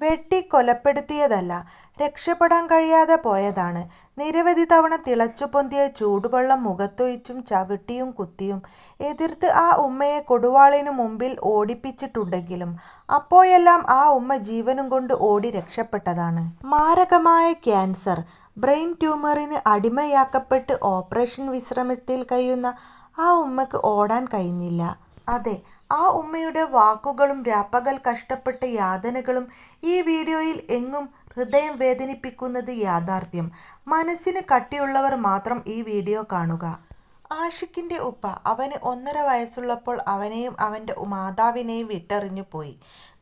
വെട്ടി കൊലപ്പെടുത്തിയതല്ല രക്ഷപ്പെടാൻ കഴിയാതെ പോയതാണ്. നിരവധി തവണ തിളച്ചു പൊന്തിയ ചൂടുവെള്ളം മുഖത്തൊഴിച്ചും ചവിട്ടിയും കുത്തിയും എതിർത്ത് ആ ഉമ്മയെ കൊടുവാളിനു മുമ്പിൽ ഓടിപ്പിച്ചിട്ടുണ്ടെങ്കിലും അപ്പോഴെല്ലാം ആ ഉമ്മ ജീവനും കൊണ്ട് ഓടി രക്ഷപ്പെട്ടതാണ്. മാരകമായ ക്യാൻസർ ബ്രെയിൻ ട്യൂമറിന് അടിമയാക്കപ്പെട്ട് ഓപ്പറേഷൻ വിശ്രമത്തിൽ കഴിയുന്ന ആ ഉമ്മക്ക് ഓടാൻ കഴിഞ്ഞില്ല. അതെ ആ ഉമ്മയുടെ വാക്കുകളും രാപ്പകൽ കഷ്ടപ്പെട്ട യാതനകളും ഈ വീഡിയോയിൽ എങ്ങും ഹൃദയം വേദനിപ്പിക്കുന്നത് യാഥാർത്ഥ്യം. മനസ്സിന് കട്ടിയുള്ളവർ മാത്രം ഈ വീഡിയോ കാണുക. ആഷിഖിന്റെ ഉപ്പ അവന് ഒന്നര വയസ്സുള്ളപ്പോൾ അവനെയും അവന്റെ മാതാവിനെയും വിട്ടെറിഞ്ഞു പോയി.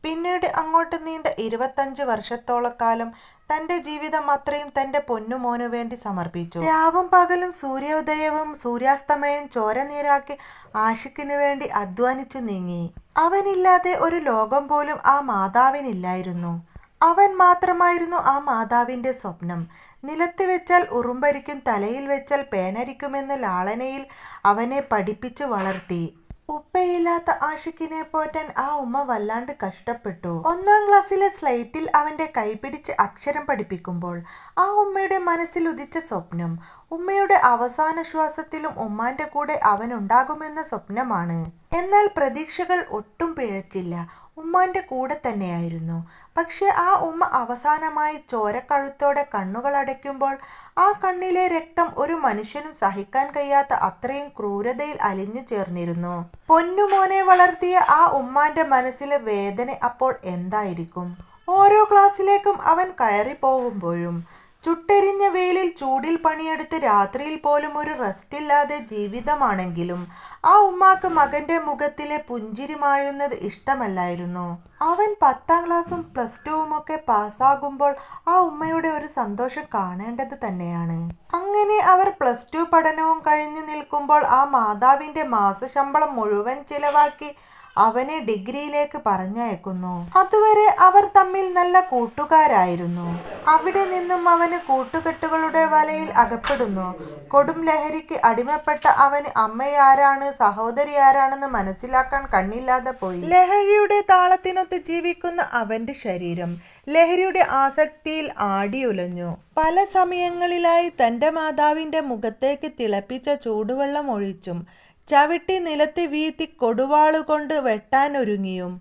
പിന്നീട് അങ്ങോട്ട് നീണ്ട ഇരുപത്തഞ്ച് വർഷത്തോളക്കാലം തന്റെ ജീവിതം അത്രയും തന്റെ പൊന്നുമോനു വേണ്ടി സമർപ്പിച്ചു. രാവും പകലും സൂര്യോദയവും സൂര്യാസ്തമയവും ചോരനീരാക്കി ആഷിക്കിനു വേണ്ടി അധ്വാനിച്ചു നീങ്ങി. അവനില്ലാതെ ഒരു ലോകം പോലും ആ മാതാവിനില്ലായിരുന്നു. അവൻ മാത്രമായിരുന്നു ആ മാതാവിന്റെ സ്വപ്നം. നിലത്ത് വെച്ചാൽ ഉറുമ്പരിക്കും തലയിൽ വെച്ചാൽ പേനരിക്കുമെന്ന ലാളനയിൽ അവനെ പഠിപ്പിച്ചു വളർത്തി. ഉപ്പയില്ലാത്ത ആഷിഖിനെ പോറ്റാൻ ആ ഉമ്മ വല്ലാണ്ട് കഷ്ടപ്പെട്ടു. ഒന്നാം ക്ലാസ്സിലെ സ്ലൈറ്റിൽ അവന്റെ കൈപിടിച്ച് അക്ഷരം പഠിപ്പിക്കുമ്പോൾ ആ ഉമ്മയുടെ മനസ്സിൽ ഉദിച്ച സ്വപ്നം ഉമ്മയുടെ അവസാന ശ്വാസത്തിലും ഉമ്മാന്റെ കൂടെ അവനുണ്ടാകുമെന്ന സ്വപ്നമാണ്. എന്നാൽ പ്രതീക്ഷകൾ ഒട്ടും പിഴച്ചില്ല. ഉമ്മാന്റെ കൂടെ തന്നെയായിരുന്നു. പക്ഷെ ആ ഉമ്മ അവസാനമായി ചോരക്കഴുത്തോടെ കണ്ണുകൾ അടയ്ക്കുമ്പോൾ ആ കണ്ണിലെ രക്തം ഒരു മനുഷ്യനും സഹിക്കാൻ കഴിയാത്ത അത്രയും ക്രൂരതയിൽ അലിഞ്ഞു ചേർന്നിരുന്നു. പൊന്നുമോനെ വളർത്തിയ ആ ഉമ്മാന്റെ മനസ്സിലെ വേദന അപ്പോൾ എന്തായിരിക്കും? ഓരോ ക്ലാസ്സിലേക്കും അവൻ കയറി പോകുമ്പോഴും ചുട്ടെരിഞ്ഞ വെയിലിൽ ചൂടിൽ പണിയെടുത്ത് രാത്രിയിൽ പോലും ഒരു റെസ്റ്റ് ഇല്ലാതെ ജീവിതമാണെങ്കിലും ആ ഉമ്മാക്ക് മകന്റെ മുഖത്തിലെ പുഞ്ചിരി മായുന്നത് ഇഷ്ടമല്ലായിരുന്നു. അവൻ പത്താം ക്ലാസ്സും പ്ലസ് ടുവും ഒക്കെ പാസ്സാകുമ്പോൾ ആ ഉമ്മയുടെ ഒരു സന്തോഷം കാണേണ്ടത് തന്നെയാണ്. അങ്ങനെ അവർ പ്ലസ് ടു പഠനവും കഴിഞ്ഞു നിൽക്കുമ്പോൾ ആ മാതാവിന്റെ മാസശമ്പളം മുഴുവൻ ചിലവാക്കി അവനെ ഡിഗ്രിയിലേക്ക് പറഞ്ഞയക്കുന്നു. അതുവരെ അവർ തമ്മിൽ നല്ല കൂട്ടുകാരായിരുന്നു. അവിടെ നിന്നും അവന് കൂട്ടുകെട്ടുകളുടെ വലയിൽ അകപ്പെടുന്നു. കൊടും ലഹരിക്ക് അടിമപ്പെട്ട അവന് അമ്മയാരാണ് സഹോദരി ആരാണെന്ന് മനസ്സിലാക്കാൻ കണ്ണില്ലാതെ പോയി. ലഹരിയുടെ താളത്തിനൊത്ത് ജീവിക്കുന്ന അവന്റെ ശരീരം ലഹരിയുടെ ആസക്തിയിൽ ആടിയുലഞ്ഞു. പല സമയങ്ങളിലായി തന്റെ മാതാവിന്റെ മുഖത്തേക്ക് തിളപ്പിച്ച ചൂടുവെള്ളം ഒഴിച്ചും ചവിട്ടി നിലത്ത് വീഴ്ത്തി കൊടുവാളുകൊണ്ട് വെട്ടാനൊരുങ്ങിയും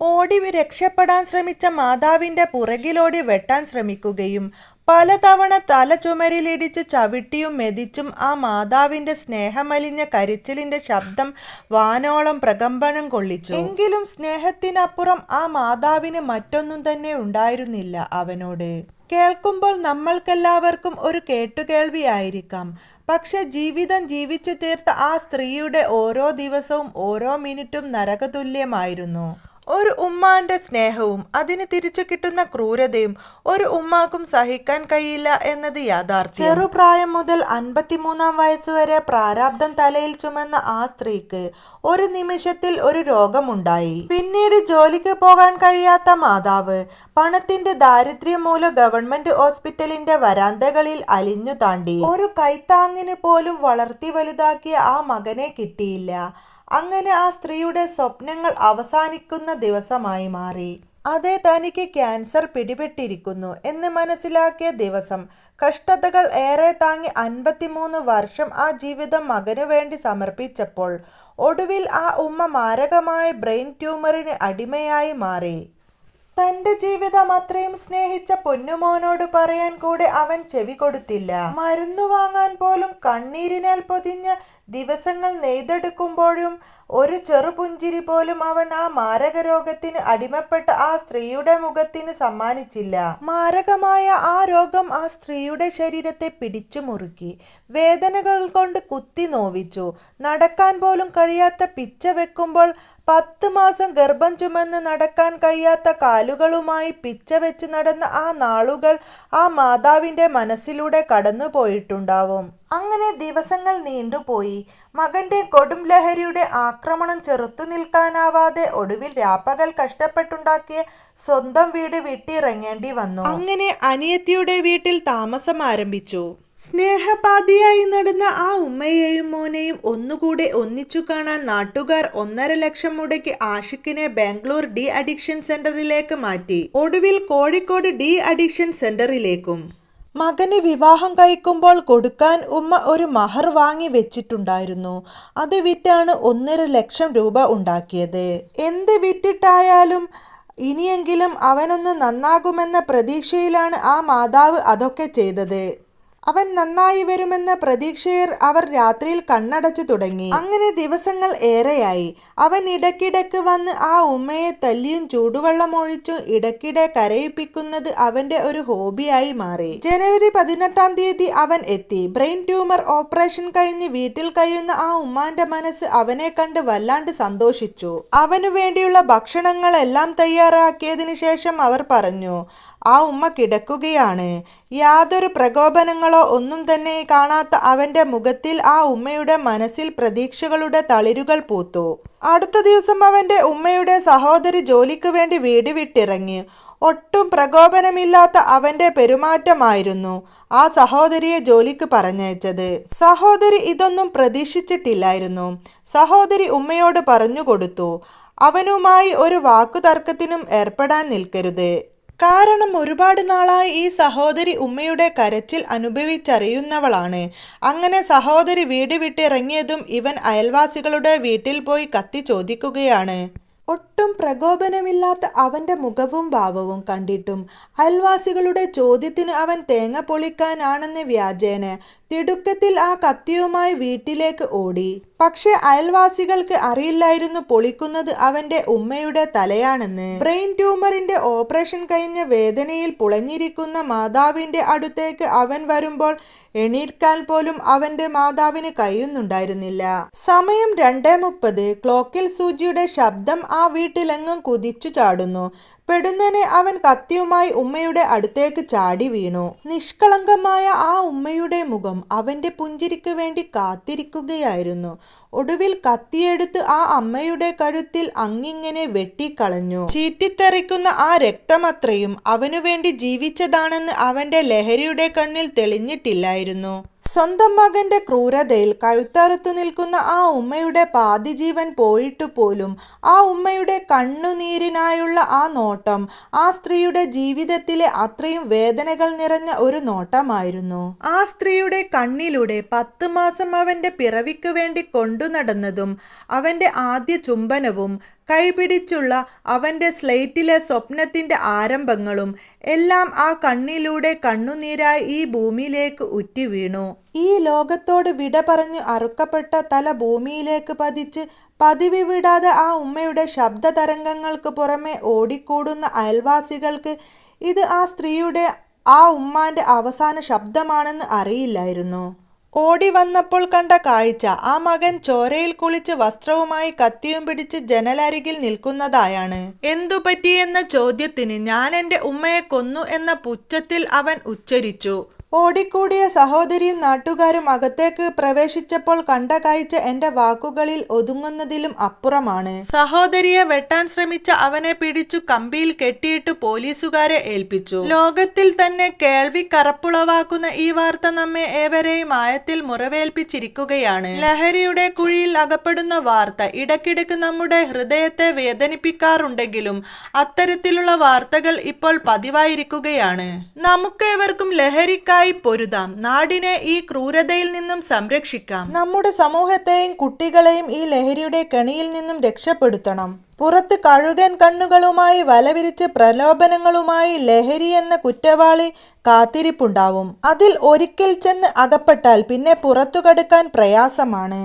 ഓടി രക്ഷപ്പെടാൻ ശ്രമിച്ച മാതാവിന്റെ പുറകിലോടി വെട്ടാൻ ശ്രമിക്കുകയും പലതവണ തല ചുമരിലിടിച്ച് ചവിട്ടിയും മെതിച്ചും ആ മാതാവിന്റെ സ്നേഹമലിഞ്ഞ കരിച്ചിലിന്റെ ശബ്ദം വാനോളം പ്രകമ്പനം കൊള്ളിച്ചു. എങ്കിലും സ്നേഹത്തിനപ്പുറം ആ മാതാവിന് മറ്റൊന്നും തന്നെ ഉണ്ടായിരുന്നില്ല അവനോട്. കേൾക്കുമ്പോൾ നമ്മൾക്കെല്ലാവർക്കും ഒരു കേട്ടുകേൾവിയായിരിക്കാം. പക്ഷെ ജീവിതം ജീവിച്ചു തീർത്ത ആ സ്ത്രീയുടെ ഓരോ ദിവസവും ഓരോ മിനിറ്റും നരകതുല്യമായിരുന്നു. ഒരു ഉമ്മാന്റെ സ്നേഹവും അതിന് തിരിച്ചു കിട്ടുന്ന ക്രൂരതയും ഒരു ഉമ്മാക്കും സഹിക്കാൻ കഴിയില്ല എന്നത് യാഥാർത്ഥ്യം. ചെറുപ്രായം മുതൽ അൻപത്തിമൂന്നാം വയസ്സുവരെ പ്രാരാബ്ദം തലയിൽ ചുമന്ന ആ സ്ത്രീക്ക് ഒരു നിമിഷത്തിൽ ഒരു രോഗമുണ്ടായി. പിന്നീട് ജോലിക്ക് പോകാൻ കഴിയാത്ത മാതാവ് പണത്തിന്റെ ദാരിദ്ര്യം മൂലം ഗവൺമെന്റ് ഹോസ്പിറ്റലിന്റെ വരാന്തകളിൽ അലിഞ്ഞു താണ്ടി. ഒരു കൈത്താങ്ങിന് പോലും വളർത്തി വലുതാക്കിയ ആ മകനെ കിട്ടിയില്ല. അങ്ങനെ ആ സ്ത്രീയുടെ സ്വപ്നങ്ങൾ അവസാനിക്കുന്ന ദിവസമായി മാറി. അതെ തനിക്ക് ക്യാൻസർ പിടിപെട്ടിരിക്കുന്നു എന്ന് മനസ്സിലാക്കിയ ദിവസം കഷ്ടതകൾ ഏറെ താങ്ങി അൻപത്തിമൂന്ന് വർഷം ആ ജീവിതം മകനു വേണ്ടി സമർപ്പിച്ചപ്പോൾ ഒടുവിൽ ആ ഉമ്മ മാരകമായ ബ്രെയിൻ ട്യൂമറിന് അടിമയായി മാറി. തന്റെ ജീവിതം അത്രയും സ്നേഹിച്ച പൊന്നുമോനോട് പറയാൻ കൂടെ അവൻ ചെവി കൊടുത്തില്ല. മരുന്നു വാങ്ങാൻ പോലും കണ്ണീരിനാൽ പൊതിഞ്ഞ ദിവസങ്ങൾ നെയ്തെടുക്കുമ്പോഴും ഒരു ചെറുപുഞ്ചിരി പോലും അവൻ ആ മാരക രോഗത്തിന് അടിമപ്പെട്ട ആ സ്ത്രീയുടെ മുഖത്തിന് സമ്മാനിച്ചില്ല. മാരകമായ ആ രോഗം ആ സ്ത്രീയുടെ ശരീരത്തെ പിടിച്ചു മുറുക്കി വേദനകൾ കൊണ്ട് കുത്തി നോവിച്ചു. നടക്കാൻ പോലും കഴിയാത്ത പിച്ച വെക്കുമ്പോൾ പത്ത് മാസം ഗർഭം ചുമന്ന് നടക്കാൻ കഴിയാത്ത കാലുകളുമായി പിച്ച വെച്ച് നടന്ന ആ നാളുകൾ ആ മാതാവിന്റെ മനസ്സിലൂടെ കടന്നു പോയിട്ടുണ്ടാവും അങ്ങനെ ദിവസങ്ങൾ നീണ്ടുപോയി. മകന്റെ കൊടും ലഹരിയുടെ ആക്രമണം ചെറുത്തു നിൽക്കാനാവാതെ ഒടുവിൽ രാപ്പകൽ കഷ്ടപ്പെട്ടുണ്ടാക്കിയ സ്വന്തം വീട് വിട്ടിറങ്ങേണ്ടി വന്നു. അങ്ങനെ അനിയത്തിയുടെ വീട്ടിൽ താമസം ആരംഭിച്ചു. സ്നേഹപാതിയായി നടന്ന ആ ഉമ്മയെയും മോനെയും ഒന്നുകൂടെ ഒന്നിച്ചു കാണാൻ നാട്ടുകാർ ഒന്നര ലക്ഷം മുടക്കി ആഷിഖിനെ ബാംഗ്ലൂർ ഡി അഡിക്ഷൻ സെന്ററിലേക്ക് മാറ്റി. ഒടുവിൽ കോഴിക്കോട് ഡി അഡിക്ഷൻ സെന്ററിലേക്കും. മകന് വിവാഹം കഴിക്കുമ്പോൾ കൊടുക്കാൻ ഉമ്മ ഒരു മഹർ വാങ്ങി വെച്ചിട്ടുണ്ടായിരുന്നു. അത് വിറ്റാണ് ഒന്നര ലക്ഷം രൂപ ഉണ്ടാക്കിയത്. എന്ത് വിറ്റിട്ടായാലും ഇനിയെങ്കിലും അവനൊന്ന് നന്നാകുമെന്ന പ്രതീക്ഷയിലാണ് ആ മാതാവ് അതൊക്കെ ചെയ്തത്. അവൻ നന്നായി വരുമെന്ന പ്രതീക്ഷയിൽ അവർ രാത്രിയിൽ കണ്ണടച്ചു തുടങ്ങി. അങ്ങനെ ദിവസങ്ങൾ ഏറെയായി. അവൻ ഇടക്കിടക്ക് വന്ന് ആ ഉമ്മയെ തല്ലിയും ചൂടുവെള്ളം ഒഴിച്ചും ഇടയ്ക്കിടെ കരയിപ്പിക്കുന്നത് അവന്റെ ഒരു ഹോബിയായി മാറി. ജനുവരി പതിനെട്ടാം തീയതി അവൻ എത്തി. ബ്രെയിൻ ട്യൂമർ ഓപ്പറേഷൻ കഴിഞ്ഞ് വീട്ടിൽ കഴിയുന്ന ആ ഉമ്മാന്റെ മനസ്സ് അവനെ കണ്ട് വല്ലാണ്ട് സന്തോഷിച്ചു. അവനു വേണ്ടിയുള്ള ഭക്ഷണങ്ങളെല്ലാം തയ്യാറാക്കിയതിനു ശേഷം അവർ പറഞ്ഞു ആ ഉമ്മ കിടക്കുകയാണ്. യാതൊരു പ്രകോപനങ്ങളോ ഒന്നും തന്നെ കാണാത്ത അവന്റെ മുഖത്തിൽ ആ ഉമ്മയുടെ മനസ്സിൽ പ്രതീക്ഷകളുടെ തളിരുകൾ പൂത്തു. അടുത്ത ദിവസം അവന്റെ ഉമ്മയുടെ സഹോദരി ജോലിക്ക് വേണ്ടി വീട് വിട്ടിറങ്ങി. ഒട്ടും പ്രകോപനമില്ലാത്ത അവന്റെ പെരുമാറ്റമായിരുന്നു ആ സഹോദരിയെ ജോലിക്ക് പറഞ്ഞയച്ചത്. സഹോദരി ഇതൊന്നും പ്രതീക്ഷിച്ചിട്ടില്ലായിരുന്നു. സഹോദരി ഉമ്മയോട് പറഞ്ഞു കൊടുത്തു അവനുമായി ഒരു വാക്കുതർക്കത്തിനും ഏർപ്പെടാൻ നിൽക്കരുത്. കാരണം ഒരുപാട് നാളായി ഈ സഹോദരി ഉമ്മയുടെ കരച്ചിൽ അനുഭവിച്ചറിയുന്നവളാണ്. അങ്ങനെ സഹോദരി വീട് വിട്ടിറങ്ങിയതും ഇവൻ അയൽവാസികളുടെ വീട്ടിൽ പോയി കത്തി ചോദിക്കുകയാണ്. ഒട്ടും പ്രകോപനമില്ലാത്ത അവന്റെ മുഖവും ഭാവവും കണ്ടിട്ടും അയൽവാസികളുടെ ചോദ്യത്തിന് അവൻ തേങ്ങ പൊളിക്കാനാണെന്ന് വ്യാജേന. തിടുക്കത്തിൽ ആ കത്തിയുമായി വീട്ടിലേക്ക് ഓടി. പക്ഷെ അയൽവാസികൾക്ക് അറിയില്ലായിരുന്നു പൊളിക്കുന്നത് അവന്റെ ഉമ്മയുടെ തലയാണെന്ന്. ബ്രെയിൻ ട്യൂമറിന്റെ ഓപ്പറേഷൻ കഴിഞ്ഞ വേദനയിൽ പുളഞ്ഞിരിക്കുന്ന മാതാവിന്റെ അടുത്തേക്ക് അവൻ വരുമ്പോൾ എണീക്കാൻ പോലും അവന്റെ മാതാവിന് കഴിയുന്നുണ്ടായിരുന്നില്ല. സമയം രണ്ടേ മുപ്പത്. ക്ലോക്കിൽ സൂചിയുടെ ശബ്ദം ആ വീട്ടിലെങ്ങും കുതിച്ചു ചാടുന്നു. പെടുന്നനെ അവൻ കത്തിയുമായി ഉമ്മയുടെ അടുത്തേക്ക് ചാടി വീണു. നിഷ്കളങ്കമായ ആ ഉമ്മയുടെ മുഖം അവന്റെ പുഞ്ചിരിക്ക് വേണ്ടി കാത്തിരിക്കുകയായിരുന്നു. ഒടുവിൽ കത്തിയെടുത്ത് ആ അമ്മയുടെ കഴുത്തിൽ അങ്ങിങ്ങനെ വെട്ടിക്കളഞ്ഞു. ചീറ്റിത്തെറിക്കുന്ന ആ രക്തമത്രയും അവനു വേണ്ടി ജീവിച്ചതാണെന്ന് അവന്റെ ലഹരിയുടെ കണ്ണിൽ തെളിഞ്ഞിട്ടില്ലായിരുന്നു. സ്വന്തം മകന്റെ ക്രൂരതയിൽ കഴുത്തറുത്തു നിൽക്കുന്ന ആ ഉമ്മയുടെ പാതിജീവൻ പോയിട്ടു പോലും ആ ഉമ്മയുടെ കണ്ണുനീരിനായുള്ള ആ നോട്ടം ആ സ്ത്രീയുടെ ജീവിതത്തിലെ അത്രയും വേദനകൾ നിറഞ്ഞ ഒരു നോട്ടമായിരുന്നു. ആ സ്ത്രീയുടെ കണ്ണിലൂടെ പത്ത് മാസം അവന്റെ പിറവിക്ക് വേണ്ടി കൊണ്ടു നടന്നതും അവന്റെ ആദ്യ ചുംബനവും കൈപിടിച്ചുള്ള അവന്റെ സ്ലേറ്റിലെ സ്വപ്നത്തിന്റെ ആരംഭങ്ങളും എല്ലാം ആ കണ്ണിലൂടെ കണ്ണുനീരായി ഈ ഭൂമിയിലേക്ക് ഉറ്റി വീണു ഈ ലോകത്തോട് വിട പറഞ്ഞു അറുക്കപ്പെട്ട തല ഭൂമിയിലേക്ക് പതിച്ച് പതിവ് വിടാതെ ആ ഉമ്മയുടെ ശബ്ദ തരംഗങ്ങൾക്ക് പുറമെ ഓടിക്കൂടുന്ന അയൽവാസികൾക്ക് ഇത് ആ സ്ത്രീയുടെ ആ ഉമ്മാന്റെ അവസാന ശബ്ദമാണെന്ന് അറിയില്ലായിരുന്നു. ഓടി വന്നപ്പോൾ കണ്ട കാഴ്ച ആ മകൻ ചോരയിൽ കുളിച്ച് വസ്ത്രവുമായി കത്തിയും പിടിച്ച് ജനലരികിൽ നിൽക്കുന്നതായാണ്. എന്തു പറ്റിയെന്ന ചോദ്യത്തിന് ഞാൻ എന്റെ ഉമ്മയെ കൊന്നു എന്ന പുച്ഛത്തിൽ അവൻ ഉച്ചരിച്ചു. ഓടിക്കൂടിയ സഹോദരിയും നാട്ടുകാരും അകത്തേക്ക് പ്രവേശിച്ചപ്പോൾ കണ്ട കാഴ്ച എന്റെ വാക്കുകളിൽ ഒതുങ്ങുന്നതിലും അപ്പുറമാണ്. സഹോദരിയെ വെട്ടാൻ ശ്രമിച്ച അവനെ പിടിച്ചു കമ്പിയിൽ കെട്ടിയിട്ട് പോലീസുകാരെ ഏൽപ്പിച്ചു. ലോകത്തിൽ തന്നെ കേൾവി കറപ്പുളവാക്കുന്ന ഈ വാർത്ത നമ്മെ ഏവരെയും ആയത്തിൽ മുറവേൽപ്പിച്ചിരിക്കുകയാണ്. ലഹരിയുടെ കുഴിയിൽ അകപ്പെടുന്ന വാർത്ത ഇടയ്ക്കിടയ്ക്ക് നമ്മുടെ ഹൃദയത്തെ വേദനിപ്പിക്കാറുണ്ടെങ്കിലും അത്തരത്തിലുള്ള വാർത്തകൾ ഇപ്പോൾ പതിവായിരിക്കുകയാണ്. നമുക്കേവർക്കും ലഹരിക്കായി പൊരുതാം. നാടിനെ ഈ ക്രൂരതയിൽ നിന്നും സംരക്ഷിക്കാം. നമ്മുടെ സമൂഹത്തെയും കുട്ടികളെയും ഈ ലഹരിയുടെ കെണിയിൽ നിന്നും രക്ഷപ്പെടുത്തണം. പുറത്ത് കഴുകൻ കണ്ണുകളുമായി വലവിരിച്ച് പ്രലോഭനങ്ങളുമായി ലഹരി എന്ന കുറ്റവാളി കാത്തിരിപ്പുണ്ടാവും. അതിൽ ഒരിക്കൽ ചെന്ന് അകപ്പെട്ടാൽ പിന്നെ പുറത്തു കടക്കാൻ പ്രയാസമാണ്.